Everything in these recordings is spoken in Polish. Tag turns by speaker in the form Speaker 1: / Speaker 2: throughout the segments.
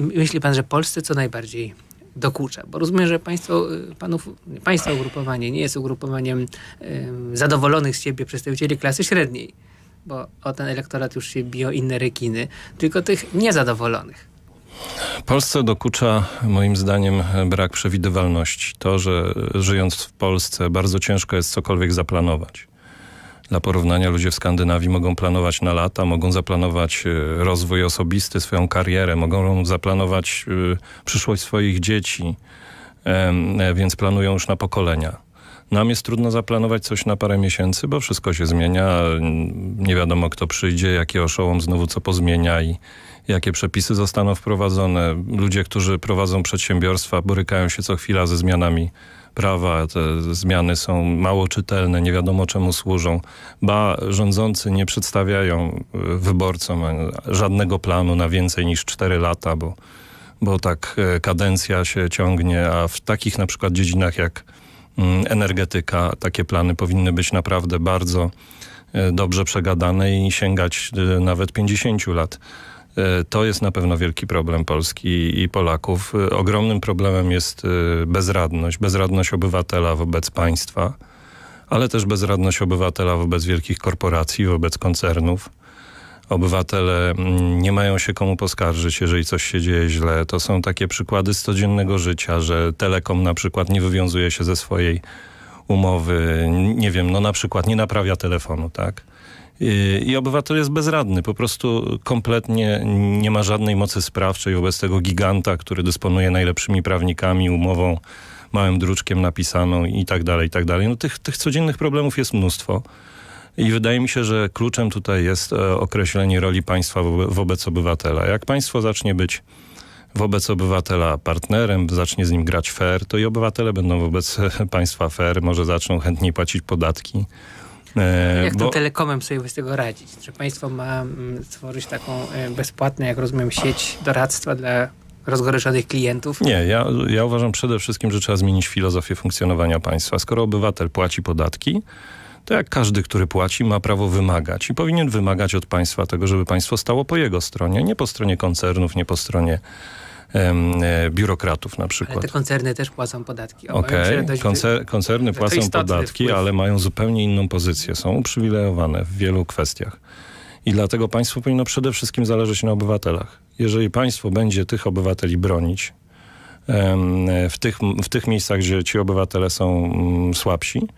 Speaker 1: myśli pan, że Polsce co najbardziej dokucza? Bo rozumiem, że państwo, y, panów, państwa ugrupowanie nie jest ugrupowaniem ym, zadowolonych z siebie przedstawicieli klasy średniej, bo o ten elektorat już się biją inne rekiny, tylko tych niezadowolonych.
Speaker 2: Polsce dokucza moim zdaniem brak przewidywalności. To, że żyjąc w Polsce bardzo ciężko jest cokolwiek zaplanować. Dla porównania ludzie w Skandynawii mogą planować na lata, mogą zaplanować e, rozwój osobisty, swoją karierę, mogą zaplanować e, przyszłość swoich dzieci, e, więc planują już na pokolenia. Nam jest trudno zaplanować coś na parę miesięcy, bo wszystko się zmienia. Nie wiadomo, kto przyjdzie, jaki oszołom znowu co pozmienia i jakie przepisy zostaną wprowadzone. Ludzie, którzy prowadzą przedsiębiorstwa, borykają się co chwila ze zmianami prawa. Te zmiany są mało czytelne, nie wiadomo czemu służą. Ba, rządzący nie przedstawiają y, wyborcom żadnego planu na więcej niż 4 lata, bo, bo tak e, kadencja się ciągnie, a w takich na przykład dziedzinach jak energetyka, takie plany powinny być naprawdę bardzo e, dobrze przegadane i sięgać e, nawet 50 lat. E, to jest na pewno wielki problem Polski i Polaków. Ogromnym problemem jest bezradność, bezradność obywatela wobec państwa, ale też bezradność obywatela wobec wielkich korporacji, wobec koncernów. Obywatele mm, nie mają się komu poskarżyć, jeżeli coś się dzieje źle. To są takie przykłady z codziennego życia, że Telekom na przykład nie wywiązuje się ze swojej umowy, nie wiem, no na przykład nie naprawia telefonu, tak? I obywatel jest bezradny, po prostu kompletnie nie ma żadnej mocy sprawczej wobec tego giganta, który dysponuje najlepszymi prawnikami, umową, małym druczkiem napisaną i tak dalej, i tak dalej. No tych, tych codziennych problemów jest mnóstwo. I wydaje mi się, że kluczem tutaj jest e, określenie roli państwa wobec obywatela. Jak państwo zacznie być wobec obywatela partnerem, zacznie z nim grać fair, to i obywatele będą wobec państwa fair, może zaczną chętniej płacić podatki.
Speaker 1: E, jak bo... to telekomem sobie z tego radzić? Czy państwo ma mm, stworzyć taką e, bezpłatną, jak rozumiem, sieć doradztwa dla rozgoryczonych klientów?
Speaker 2: Nie, ja, ja uważam przede wszystkim, że trzeba zmienić filozofię funkcjonowania państwa. Skoro obywatel płaci podatki, to jak każdy, który płaci, ma prawo wymagać i powinien wymagać od państwa tego, żeby państwo stało po jego stronie, nie po stronie koncernów, nie po stronie e, biurokratów na przykład.
Speaker 1: Ale te koncerny też płacą podatki.
Speaker 2: Okej, okay. Koncer koncerny płacą podatki, wpływ. ale mają zupełnie inną pozycję. Są uprzywilejowane w wielu kwestiach. I dlatego państwo powinno przede wszystkim zależeć na obywatelach. Jeżeli państwo będzie tych obywateli bronić w tych, w tych miejscach, gdzie ci obywatele są mm, słabsi,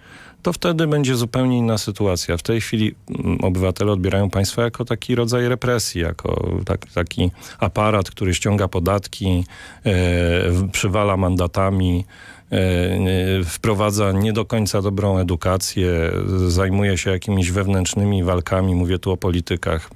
Speaker 2: to wtedy będzie zupełnie inna sytuacja. W tej chwili mm, obywatele odbierają państwo jako taki rodzaj represji, jako tak, taki aparat, który ściąga podatki, e, przywala mandatami, e, wprowadza nie do końca dobrą edukację, zajmuje się jakimiś wewnętrznymi walkami, mówię tu o politykach.